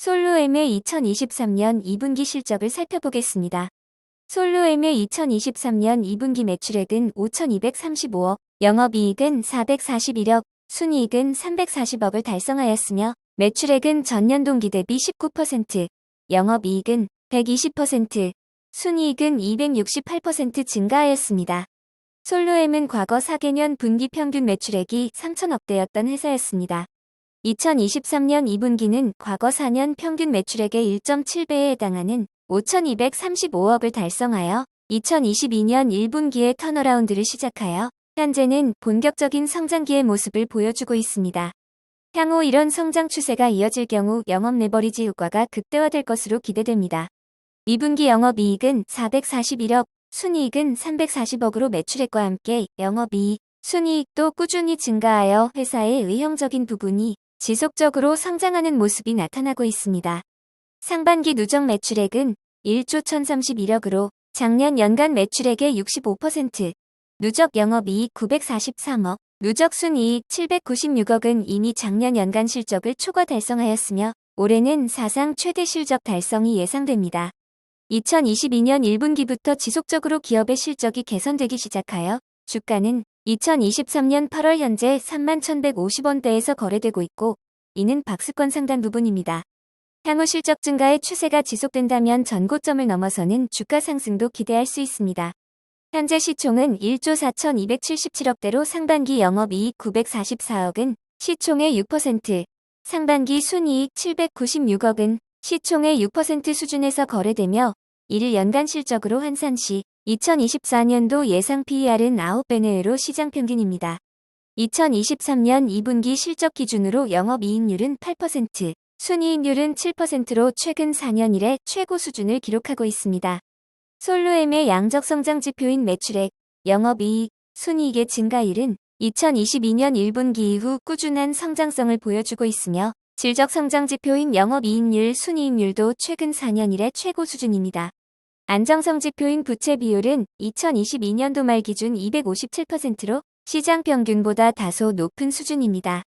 솔로엠의 2023년 2분기 실적을 살펴보겠습니다. 솔로엠의 2023년 2분기 매출액은 5,235억, 영업이익은 441억, 순이익은 340억을 달성하였으며 매출액은 전년 동기 대비 19%, 영업이익은 120%, 순이익은 268% 증가하였습니다. 솔로엠은 과거 4개년 분기 평균 매출액이 3천억대였던 회사였습니다. 2023년 2분기는 과거 4년 평균 매출액의 1.7배에 해당하는 5,235억을 달성하여 2022년 1분기에 턴어라운드를 시작하여 현재는 본격적인 성장기의 모습을 보여주고 있습니다. 향후 이런 성장 추세가 이어질 경우 영업 레버리지 효과가 극대화될 것으로 기대됩니다. 2분기 영업이익은 441억, 순이익은 340억으로 매출액과 함께 영업이익, 순이익도 꾸준히 증가하여 회사의 의형적인 부분이 지속적으로 성장하는 모습이 나타나고 있습니다. 상반기 누적 매출액은 1조 1031억으로 작년 연간 매출액의 65%, 누적 영업이익 943억, 누적 순이익 796억은 이미 작년 연간 실적을 초과 달성하였으며 올해는 사상 최대 실적 달성이 예상됩니다. 2022년 1분기부터 지속적으로 기업의 실적이 개선되기 시작하여 주가는 2023년 8월 현재 31,150원대에서 거래되고 있고 이는 박스권 상단 부분입니다. 향후 실적 증가의 추세가 지속된다면 전고점을 넘어서는 주가 상승도 기대할 수 있습니다. 현재 시총은 1조 4,277억대로 상반기 영업이익 944억은 시총의 6%, 상반기 순이익 796억은 시총의 6% 수준에서 거래되며 이를 연간 실적으로 환산 시 2024년도 예상 PER은 9배 내외로 시장 평균입니다. 2023년 2분기 실적 기준으로 영업이익률은 8%, 순이익률은 7%로 최근 4년 이래 최고 수준을 기록하고 있습니다. 솔로엠의 양적 성장 지표인 매출액, 영업이익, 순이익의 증가율은 2022년 1분기 이후 꾸준한 성장성을 보여주고 있으며 질적 성장 지표인 영업이익률, 순이익률도 최근 4년 이래 최고 수준입니다. 안정성 지표인 부채 비율은 2022년도 말 기준 257%로 시장 평균보다 다소 높은 수준입니다.